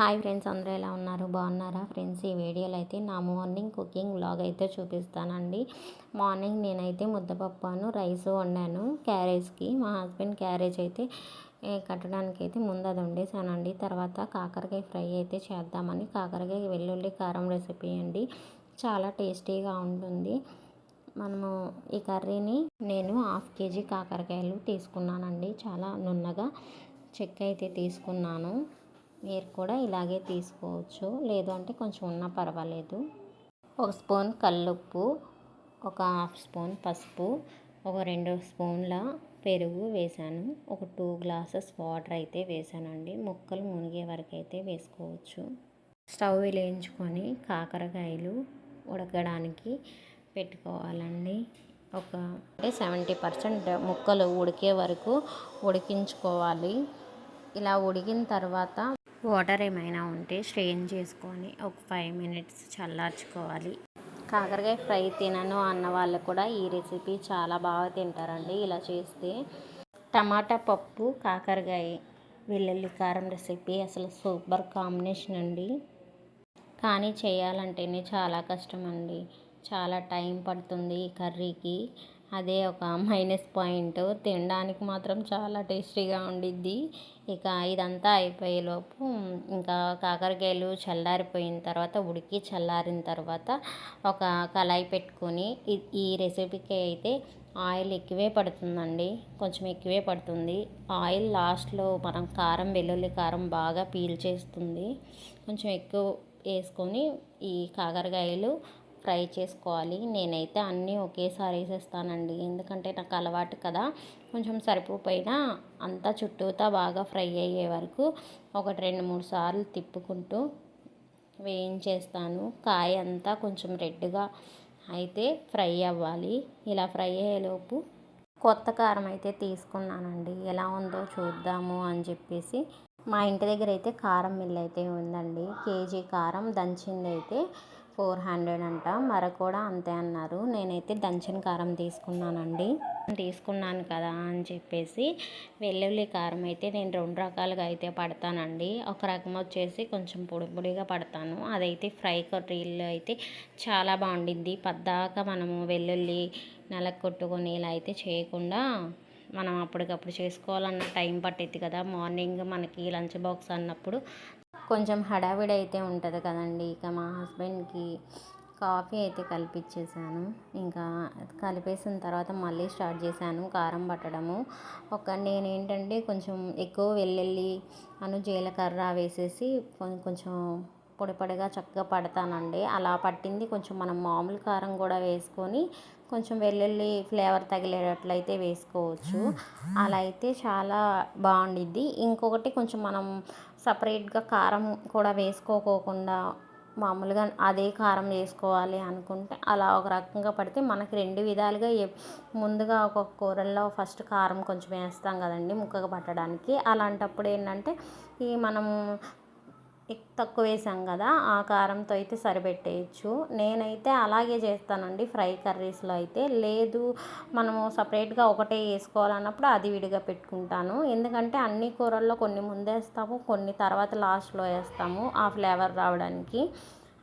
Hi friends అందరూ ఎలా ఉన్నారు? బాగున్నారా ఫ్రెండ్స్? ఈ వీడియోలో అయితే నా మార్నింగ్ కుకింగ్ వ్లాగ్ అయితే చూపిస్తానండి. మార్నింగ్ నేనైతే ముద్దపప్పాను రైస్ వండాను. క్యారేజ్కి మా హస్బెండ్ క్యారేజ్ అయితే కట్టడానికి అయితే ముందు అది వండేసానండి తర్వాత కాకరకాయ ఫ్రై అయితే చేద్దామని కాకరకాయ వెల్లుల్లి కారం రెసిపీ అండి. చాలా టేస్టీగా ఉంటుంది. మనము ఈ కర్రీని నేను హాఫ్ కేజీ కాకరకాయలు తీసుకున్నానండి. చాలా నున్నగా చెక్క అయితే తీసుకున్నాను. మీరు కూడా ఇలాగే తీసుకోవచ్చు. లేదు అంటే కొంచెం ఉన్నా పర్వాలేదు. ఒక స్పూన్ కల్లుప్పు ఒక హాఫ్ స్పూన్ పసుపు ఒక రెండు స్పూన్ల పెరుగు వేసాను. ఒక టూ గ్లాసెస్ వాటర్ అయితే వేసానండి. ముక్కలు మునిగే వరకు అయితే వేసుకోవచ్చు. స్టవ్ వెలిగించుకొని కాకరకాయలు ఉడకడానికి పెట్టుకోవాలండి. ఒక అంటే సెవెంటీ పర్సెంట్ ముక్కలు ఉడికే వరకు ఉడికించుకోవాలి. ఇలా ఉడికిన తర్వాత వాటర్ ఏమైనా ఉంటే స్ట్రెయిన్ చేసుకొని ఒక ఫైవ్ మినిట్స్ చల్లార్చుకోవాలి. కాకరకాయ ఫ్రై తినను అన్న వాళ్ళు కూడా ఈ రెసిపీ చాలా బాగా తింటారండి. ఇలా చేస్తే టమాటా పప్పు కాకరకాయ వెల్లుల్లి కారం రెసిపీ అసలు సూపర్ కాంబినేషన్ అండి. కానీ చేయాలంటేనే చాలా కష్టం అండి చాలా టైం పడుతుంది ఈ కర్రీకి. అదే ఒక మైనస్ పాయింట్. తినడానికి మాత్రం చాలా టేస్టీగా ఉండిద్ది. ఇక ఇదంతా అయిపోయేలోపు ఇంకా కాకరకాయలు చల్లారిపోయిన తర్వాత ఉడికి చల్లారిన తర్వాత ఒక కళాయి పెట్టుకొని ఈ రెసిపీకి అయితే ఆయిల్ ఎక్కువే పడుతుందండి. కొంచెం ఎక్కువే పడుతుంది. ఆయిల్ లాస్ట్లో మనం కారం వెల్లుల్లి కారం బాగా పీల్చేస్తుంది కొంచెం ఎక్కువ వేసుకొని ఈ కాకరకాయలు ఫ్రై చేసుకోవాలి. నేనైతే అన్నీ ఒకేసారి వేసేస్తానండి. ఎందుకంటే నాకు అలవాటు కదా. కొంచెం సరిపోయినా అంతా చుట్టూతా బాగా ఫ్రై అయ్యే వరకు ఒకటి రెండు మూడు సార్లు తిప్పుకుంటూ వేయించేస్తాను. కాయ అంతా కొంచెం రెడ్గా అయితే ఫ్రై అవ్వాలి. ఇలా ఫ్రై అయ్యేలోపు కొత్త కారం అయితే తీసుకున్నానండి. ఎలా ఉందో చూద్దాము అని చెప్పేసి. మా ఇంటి దగ్గర అయితే కారం మిల్ అయితే ఉందండి. కేజీ కారం దంచింది అయితే ఫోర్ హండ్రెడ్ అంట. మర కూడా అంతే అన్నారు. నేనైతే దంచిన కారం తీసుకున్నానండి. తీసుకున్నాను కదా అని చెప్పేసి వెల్లుల్లి కారం అయితే నేను రెండు రకాలుగా అయితే పడతానండి. ఒక రకం వచ్చేసి కొంచెం పొడి పొడిగా పడతాను. అదైతే ఫ్రై కర్రీలో అయితే చాలా బాగుండిద్ది. పద్దాక మనము వెల్లుల్లి కొట్టుకొని ఇలా అయితే చేయకుండా మనం అప్పటికప్పుడు చేసుకోవాలన్న టైం పట్టిద్ది కదా. మార్నింగ్ మనకి లంచ్ బాక్స్ అన్నప్పుడు కొంచెం హడావిడి అయితే ఉంటుంది కదండి. ఇక మా హస్బెండ్కి కాఫీ అయితే కలిపిచ్చేసాను. ఇంకా కలిపేసిన తర్వాత మళ్ళీ స్టార్ట్ చేశాను కారం పట్టడము. ఒక నేనేంటంటే కొంచెం ఎక్కువ వెల్లుల్లి అను జీలకర్ర వేసేసి కొంచెం పొడిపడిగా చక్కగా పడతానండి. అలా పట్టింది కొంచెం మనం మామూలు కారం కూడా వేసుకొని కొంచెం వెల్లుల్లి ఫ్లేవర్ తగిలేటట్లయితే వేసుకోవచ్చు. అలా అయితే చాలా బాగుండిద్ది. ఇంకొకటి కొంచెం మనం సపరేట్గా కారం కూడా వేసుకోకోకుండా మామూలుగా అదే కారం వేసుకోవాలి అనుకుంటే అలా ఒక రకంగా పడితే మనకి రెండు విధాలుగా ముందుగా ఒక కూరల్లో ఫస్ట్ కారం కొంచెం వేస్తాం కదండి ముక్కగా పట్టడానికి. అలాంటప్పుడు ఏంటంటే ఈ మనము తక్కువ వేసాం కదా ఆ కారంతో అయితే సరిపెట్టేయచ్చు. నేనైతే అలాగే చేస్తానండి ఫ్రై కర్రీస్లో అయితే. లేదు మనము సపరేట్గా ఒకటే వేసుకోవాలన్నప్పుడు అది విడిగా పెట్టుకుంటాను. ఎందుకంటే అన్ని కూరల్లో కొన్ని ముందేస్తాము కొన్ని తర్వాత లాస్ట్లో వేస్తాము ఆ ఫ్లేవర్ రావడానికి.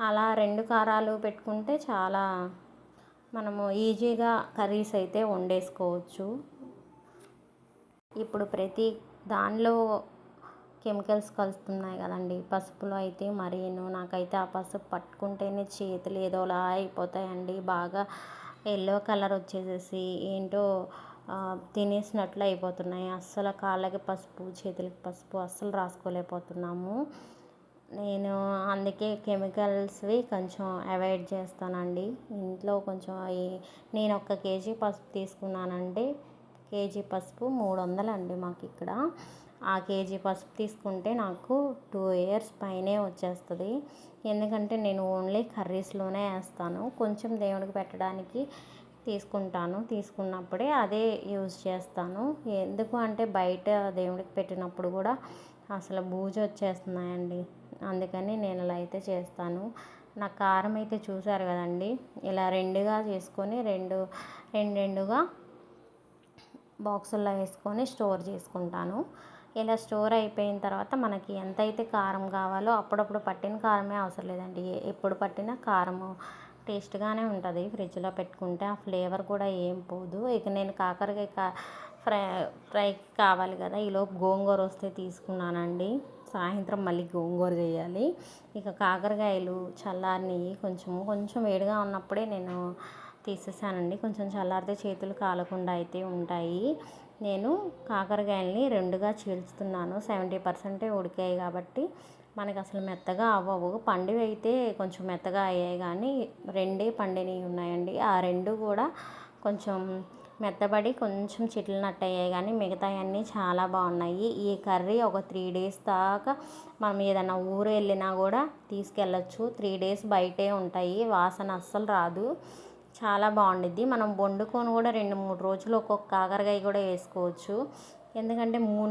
అలా రెండు కారాలు పెట్టుకుంటే చాలా మనము ఈజీగా కర్రీస్ అయితే వండేసుకోవచ్చు. ఇప్పుడు ప్రతి దానిలో కెమికల్స్ కలుస్తున్నాయి కదండి. పసుపులో అయితే మరీను. నాకైతే ఆ పసుపు పట్టుకుంటేనే చేతులు ఏదోలా అయిపోతాయండి. బాగా ఎల్లో కలర్ వచ్చేసేసి ఏంటో తినేసినట్లు అయిపోతున్నాయి. అస్సలు కాళ్ళకి పసుపు చేతులకి పసుపు అస్సలు రాసుకోలేకపోతున్నాము. నేను అందుకే కెమికల్స్వి కొంచెం అవాయిడ్ చేస్తానండి. ఇంట్లో కొంచెం నేను ఒక కేజీ పసుపు తీసుకున్నానండి కేజీ పసుపు మూడు వందలండి మాకు ఇక్కడ ఆ కేజీ పసుపు తీసుకుంటే నాకు టూ ఇయర్స్ పైనే వచ్చేస్తుంది. ఎందుకంటే నేను ఓన్లీ కర్రీస్లోనే వేస్తాను. కొంచెం దేవుడికి పెట్టడానికి తీసుకుంటాను. తీసుకున్నప్పుడే అదే యూజ్ చేస్తాను. ఎందుకు అంటే బయట దేవుడికి పెట్టినప్పుడు కూడా అసలు బూజు వచ్చేస్తున్నాయండి. అందుకని నేను ఇలా అయితే చేస్తాను. నా కారం అయితే చూసారు కదండి. ఇలా రెండుగా చేసుకొని రెండు రెండు రెండుగా బాక్సుల్లో వేసుకొని స్టోర్ చేసుకుంటాను. ఇలా స్టోర్ అయిపోయిన తర్వాత మనకి ఎంతైతే కారం కావాలో అప్పుడప్పుడు పట్టిన కారమే అవసరం లేదండి. ఎప్పుడు పట్టిన కారము టేస్ట్గానే ఉంటుంది. ఫ్రిడ్జ్లో పెట్టుకుంటే ఆ ఫ్లేవర్ కూడా ఏం పోదు. ఇక నేను కాకరకాయ కా ఫ్రై ఫ్రై కావాలి కదా ఈలోపు గోంగూర వస్తే తీసుకున్నానండి. సాయంత్రం మళ్ళీ గోంగూర చేయాలి. ఇక కాకరకాయలు చల్లారిని కొంచెం కొంచెం వేడిగా ఉన్నప్పుడే నేను తీసేసానండి. కొంచెం చల్లారితే చేతులు కాలకుండా అయితే ఉంటాయి. నేను కాకరకాయలని రెండుగా చీల్చుతున్నాను. సెవెంటీ పర్సెంటే ఉడికాయి కాబట్టి మనకు అసలు మెత్తగా అవ్వవు. పండివి అయితే కొంచెం మెత్తగా అయ్యాయి కానీ రెండే పండినవి ఉన్నాయండి. ఆ రెండు కూడా కొంచెం మెత్తబడి కొంచెం చిట్లినట్టు అయ్యాయి కానీ మిగతాయన్నీ చాలా బాగున్నాయి. ఈ కర్రీ ఒక త్రీ డేస్ దాకా మనం ఏదైనా ఊరు వెళ్ళినా కూడా తీసుకెళ్ళచ్చు. త్రీ డేస్ బయటే ఉంటాయి. వాసన అస్సలు రాదు. చాలా బాగుండిద్ది. మనం వండుకొని కూడా రెండు మూడు రోజులు ఒక్కొక్క కాకరకాయ కూడా వేసుకోవచ్చు. ఎందుకంటే మూ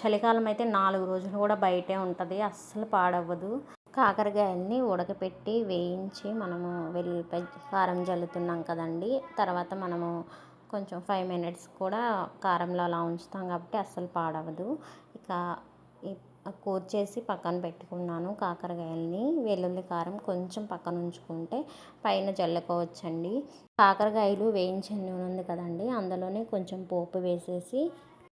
చలికాలం అయితే నాలుగు రోజులు కూడా బయటే ఉంటుంది. అస్సలు పాడవ్వదు. కాకరకాయల్ని ఉడకపెట్టి వేయించి మనము వెల్లిపాయ కారం జల్లుతున్నాం కదండి. తర్వాత మనము కొంచెం ఫైవ్ మినిట్స్ కూడా కారంలో అలా ఉంచుతాం కాబట్టి అస్సలు పాడవదు ఇక కూర్చేసి పక్కన పెట్టుకున్నాను కాకరకాయలని వెల్లుల్లి కారం కొంచెం పక్కన ఉంచుకుంటే పైన చల్లుకోవచ్చండి కాకరకాయలు వేయించిన నూనె ఉంది కదండి అందులోనే కొంచెం పోపు వేసేసి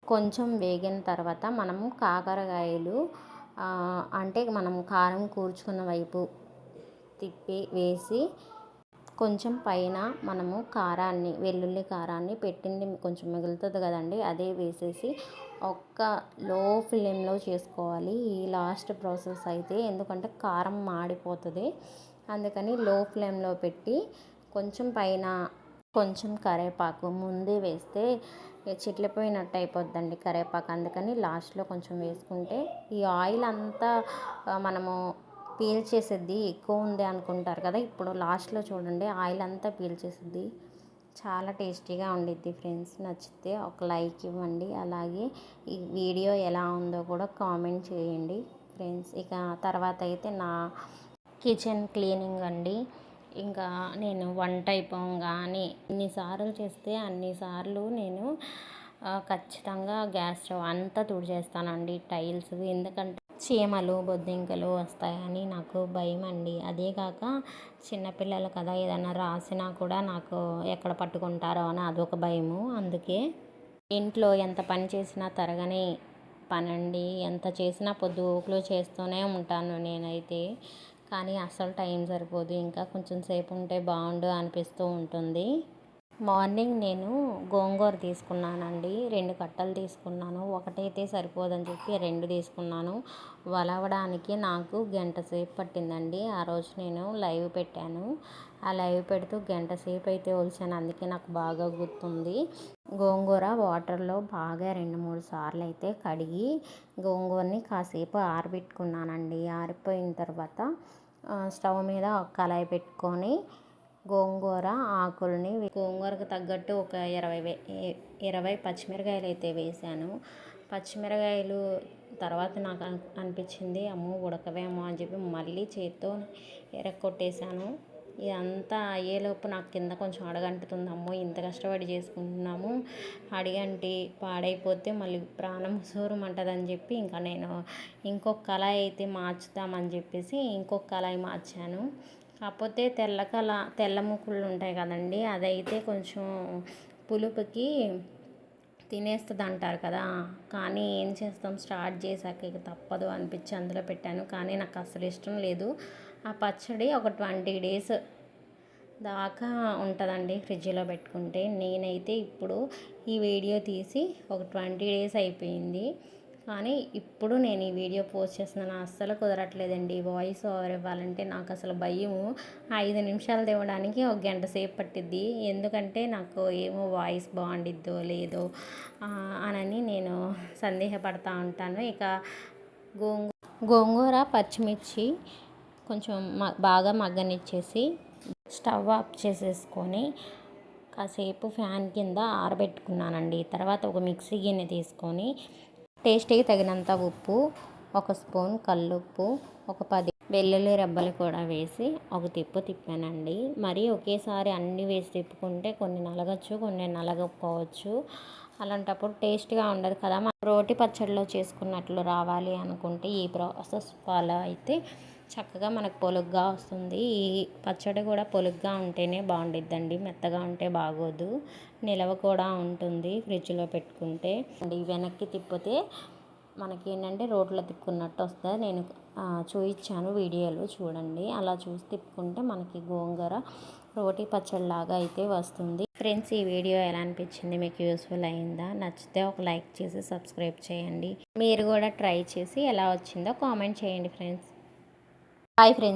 కొంచెం వేగిన తర్వాత మనం కాకరకాయలు అంటే మనం కారం కూర్చుకున్న వైపు తిప్పి వేసి కొంచెం పైన మనము కారాన్ని వెల్లుల్లి కారాన్ని పెట్టింది కొంచెం మిగులుతుంది కదండి అదే వేసేసి ఒక్క లో ఫ్లేమ్లో చేసుకోవాలి. ఈ లాస్ట్ ప్రాసెస్ అయితే ఎందుకంటే కారం మాడిపోతుంది. అందుకని లో ఫ్లేమ్లో పెట్టి కొంచెం పైన కొంచెం కరేపాకు ముందే వేస్తే చిట్లిపోయినట్టు అయిపోద్దండి కరేపాకు. అందుకని లాస్ట్లో కొంచెం వేసుకుంటే ఈ ఆయిల్ అంతా మనము పీల్చేసిద్ది ఎక్కువ ఉంది అనుకుంటారు కదా. ఇప్పుడు లాస్ట్లో చూడండి ఆయిల్ అంతా పీల్చేసిద్ది. చాలా టేస్టీగా ఉండిద్ది ఫ్రెండ్స్. నచ్చితే ఒక లైక్ ఇవ్వండి. అలాగే ఈ వీడియో ఎలా ఉందో కూడా కామెంట్ చేయండి ఫ్రెండ్స్. ఇక తర్వాత అయితే నా కిచెన్ క్లీనింగ్ అండి. ఇంకా నేను వంట అయిపోగానే ఎన్నిసార్లు చేస్తే అన్నిసార్లు నేను ఖచ్చితంగా గ్యాస్ స్టవ్ అంతా తుడిచేస్తానండి టైల్స్ ఎందుకంటే చీమలు బొద్దింకలు వస్తాయని నాకు భయం అండి అదే కాక చిన్నపిల్లలు కదా ఏదైనా రాసినా కూడా నాకు ఎక్కడ పట్టుకుంటారో అని అదొక భయము. అందుకే ఇంట్లో ఎంత పని చేసినా తరగని పనండి. ఎంత చేసినా పొద్దుగుకులు చేస్తూనే ఉంటాను నేనైతే. కానీ అసలు టైం సరిపోదు. ఇంకా కొంచెం సేపు ఉంటే బాగుండు అనిపిస్తూ ఉంటుంది. మార్నింగ్ నేను గోంగూర తీసుకున్నానండి. రెండు కట్టలు తీసుకున్నాను. ఒకటైతే సరిపోదని చెప్పి రెండు తీసుకున్నాను. వలవడానికి నాకు గంట సేపు పట్టిందండి. ఆ రోజు నేను లైవ్ పెట్టాను. ఆ లైవ్ పెడుతూ గంట సేపు అయితే ఒలిచాను. అందుకే నాకు బాగా గుర్తుంది. గోంగూర వాటర్లో బాగా రెండు మూడు సార్లు అయితే కడిగి గోంగూరని కాసేపు ఆరబెట్టుకున్నానండి. ఆరిపోయిన తర్వాత స్టవ్ మీద కళాయి పెట్టుకొని గోంగూర ఆకుల్ని గోంగూరకు తగ్గట్టు ఒక ఇరవై ఇరవై పచ్చిమిరకాయలు అయితే వేసాను. పచ్చిమిరకాయలు తర్వాత నాకు అనిపించింది అమ్మో ఉడకవేమో అని చెప్పి మళ్ళీ చేత్తో ఎరక్కొట్టేసాను ఇదంతా అయ్యేలోపు నాకు కింద కొంచెం అడగంటుతుంది అమ్మో ఇంత కష్టపడి చేసుకుంటున్నాము. అడిగంటి పాడైపోతే మళ్ళీ ప్రాణం సూరమంటదని చెప్పి ఇంకా నేను ఇంకొక కళాయి అయితే మార్చుదామని చెప్పేసి ఇంకొక కళాయి మార్చాను. కాకపోతే తెల్ల కల తెల్ల ముక్కులు ఉంటాయి కదండి అదైతే కొంచెం పులుపుకి తినేస్తుంది అంటారు కదా. కానీ ఏం చేస్తాం స్టార్ట్ చేశాక ఇక తప్పదు అనిపించి అందులో పెట్టాను. కానీ నాకు అసలు ఇష్టం లేదు. ఆ పచ్చడి ఒక ట్వంటీ డేస్ దాకా ఉంటుందండి ఫ్రిడ్జ్లో పెట్టుకుంటే. నేనైతే ఇప్పుడు ఈ వీడియో తీసి ఒక ట్వంటీ డేస్ అయిపోయింది. కానీ ఇప్పుడు నేను ఈ వీడియో పోస్ట్ చేస్తున్నాను. అస్సలు కుదరట్లేదండి. వాయిస్ ఓవర్ ఇవ్వాలంటే నాకు అసలు భయము. ఐదు నిమిషాలు తేవడానికి ఒక గంట సేపు పట్టిద్ది. ఎందుకంటే నాకు ఏమో వాయిస్ బాగుండిద్దో లేదో అనని నేను సందేహపడతా ఉంటాను. ఇక గోంగూ గోంగూర పచ్చిమిర్చి కొంచెం బాగా మగ్గనిచ్చేసి స్టవ్ ఆఫ్ చేసేసుకొని కాసేపు ఫ్యాన్ కింద ఆరబెట్టుకున్నానండి. తర్వాత ఒక మిక్సీ గిన్నె తీసుకొని టేస్ట్కి తగినంత ఉప్పు ఒక స్పూన్ కల్లుప్పు ఒక పది వెల్లుల్లి రెబ్బలు కూడా వేసి ఒక తిప్పు తిప్పానండి. మరి ఒకేసారి అన్నీ వేసి తిప్పుకుంటే కొన్ని నలగచ్చు కొన్ని నలగకపోవచ్చు. అలాంటప్పుడు టేస్ట్గా ఉండదు కదా. మనం రోటి పచ్చడిలో చేసుకున్నట్లు రావాలి అనుకుంటే ఈ ప్రాసెస్ ఫాలో అయితే చక్కగా మనకు పొలుగ్గా వస్తుంది. ఈ పచ్చడి కూడా పొలుగ్గా ఉంటేనే బాగుండిద్దండి. మెత్తగా ఉంటే బాగోదు. నిలవ కూడా ఉంటుంది ఫ్రిడ్జ్లో పెట్టుకుంటే. వెనక్కి తిప్పితే మనకి ఏంటంటే రోట్లో తిప్పుకున్నట్టు వస్తుంది. నేను ఆ, చూపించాను వీడియోలో చూడండి. అలా చూసి తిప్పుకుంటే మనకి గోంగూర రోటి పచ్చడిలాగా అయితే వస్తుంది. ఫ్రెండ్స్ ఈ వీడియో ఎలా అనిపించింది? మీకు యూస్ఫుల్ అయిందా? నచ్చితే ఒక లైక్ చేసి సబ్స్క్రైబ్ చేయండి. మీరు కూడా ట్రై చేసి ఎలా వచ్చిందో కామెంట్ చేయండి ఫ్రెండ్స్. Bye friends